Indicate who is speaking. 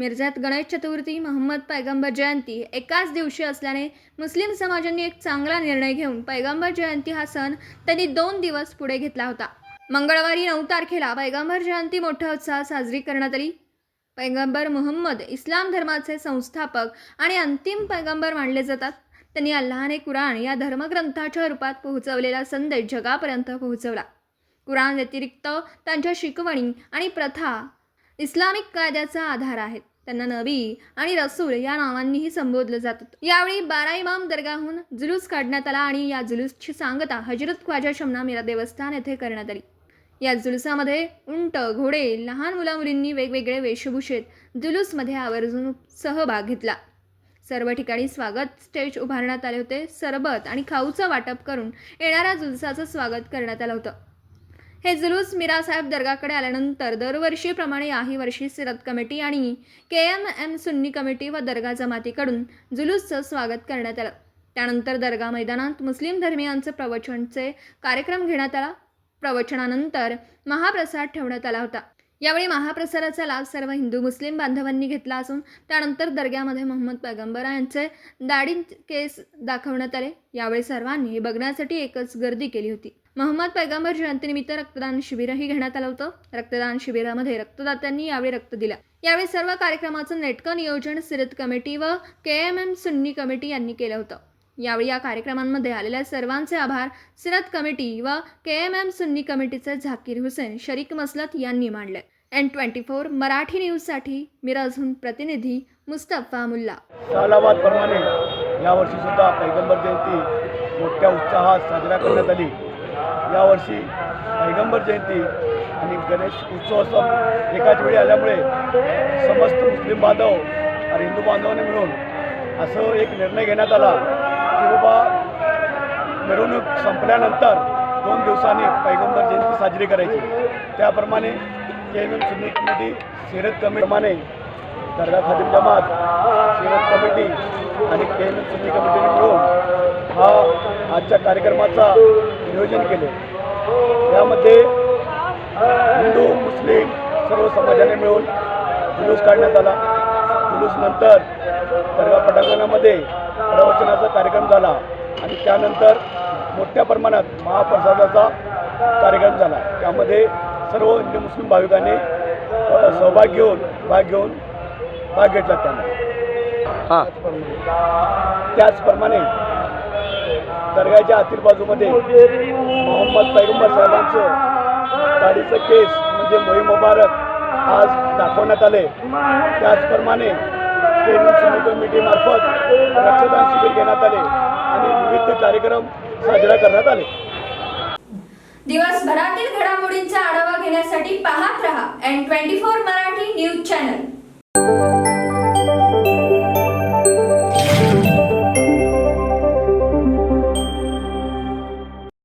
Speaker 1: मिरजात गणेश चतुर्थी महम्मद पैगंबर जयंती एकाच दिवशी असल्याने मुस्लिम समाजांनी एक चांगला निर्णय घेऊन पैगंबर जयंती हा सण त्यांनी दोन दिवस पुढे घेतला होता. मंगळवारी नऊ तारखेला पैगंबर जयंती मोठ्या उत्साहात साजरी करण्यात आली. पैगंबर मोहम्मद इस्लाम धर्माचे संस्थापक आणि अंतिम पैगंबर मानले जातात. त्यांनी अल्लाने कुराण या धर्मग्रंथाच्या रूपात पोहोचवलेला संदेश जगापर्यंत पोहोचवला. कुराण व्यतिरिक्त त्यांच्या शिकवणी आणि प्रथा इस्लामिक कायद्याचा आधार आहेत. त्यांना नबी आणि रसूल या नावांनीही संबोधलं जातं. यावेळी बारा इमाम दर्गाहून जुलूस काढण्यात आला आणि या जुलूसची सांगता हजरत ख्वाजा शमना मीरा देवस्थान येथे करण्यात आली. या जुलुसामध्ये उंट घोडे लहान मुलामुलींनी वेगवेगळे वेशभूषेत जुलूसमध्ये आवर्जून सहभाग घेतला. सर्व ठिकाणी स्वागत स्टेज उभारण्यात आले होते. सरबत आणि खाऊचं वाटप करून येणाऱ्या जुलसाचं स्वागत करण्यात आलं होतं. हे जुलूस मीरासाहेब दर्गाकडे आल्यानंतर दरवर्षीप्रमाणे याही वर्षी सिरत कमिटी आणि K M M Sunni committee व दर्गा जमातीकडून जुलूसचं स्वागत करण्यात आलं. त्यानंतर दर्गा मैदानात मुस्लिम धर्मियांचं प्रवचनचे कार्यक्रम घेण्यात आला. प्रवचनानंतर महाप्रसाद ठेवण्यात आला होता. यावेळी महाप्रसाराचा लाभ सर्व हिंदू मुस्लिम बांधवांनी घेतला असून त्यानंतर दर्ग्यामध्ये मोहम्मद पैगंबर यांचे दाढी केस दाखवण्यात आले. यावेळी सर्वांनी हे बघण्यासाठी एकच गर्दी केली होती. मोहम्मद पैगंबर जयंतीनिमित्त रक्तदान शिबिरही घेण्यात आलं होतं. रक्तदान शिबिरामध्ये रक्तदात्यांनी यावेळी रक्त दिलं. यावेळी सर्व कार्यक्रमाचं नेटकं नियोजन सिरत कमिटी व K M M Sunni committee यांनी केलं होतं. यावेळी या कार्यक्रमांमध्ये आलेल्या सर्वांचे आभार. सिरत कमिटी व के एम एम सुन्नी कमिटीचे झाकीर हुसेन शरीक मसलत यांनी मांडले. एन ट्वेंटी फोर मराठी न्यूजसाठी मिराजहून प्रतिनिधी मुस्तफा मुल्ला.
Speaker 2: सालाबादप्रमाणे यावर्षी सुद्धा पैगंबर जयंती मोठ्या उत्साहात साजरा करण्यात आली. यावर्षी पैगंबर जयंती आणि गणेश उत्सव एकाच वेळी आल्यामुळे समस्त मुस्लिम बांधव आणि हिंदू बांधवांनी मिळून असं एक निर्णय घेण्यात आला. की मिरवणूक संपल्यानंतर दोन दिवसांनी पैगंबर जयंती साजरी करायची. त्याप्रमाणे K M M Sunni committee Seerat कमिटीप्रमाणे दर्गा खादिम जमात सिरत कमिटी आणि के एम एम सुन्नी कमिटीने मिळून हा आजच्या कार्यक्रमाचा नियोजन केले. यामध्ये हिंदू मुस्लिम सर्व समाजाने मिळून जुलूस काढण्यात आला. जुलूसनंतर दर्गा पटांगणामध्ये प्रवचनाचा कार्यक्रम झाला आणि त्यानंतर मोठ्या प्रमाणात महाप्रसादाचा कार्यक्रम झाला. त्यामध्ये सर्व हिंदू मुस्लिम भाविकांनी सहभाग घेऊन भाग घेऊन भाग घेतला
Speaker 3: हां.
Speaker 2: त्याचप्रमाणे दर्गाच्या आतील बाजूमध्ये मोहम्मद पैगंबर साहेबांचं दाढीचं केस म्हणजे मोहीम मुबारक आज दाखवण्यात आले. त्याचप्रमाणे कमिटीमार्फत रक्तदान शिबिर घेण्यात आले आणि विविध कार्यक्रम साजरा करण्यात आले.
Speaker 1: दिवसभरातील घडामोडींचा आढावा घेण्यासाठी पाहत रहा N twenty four Marathi news channel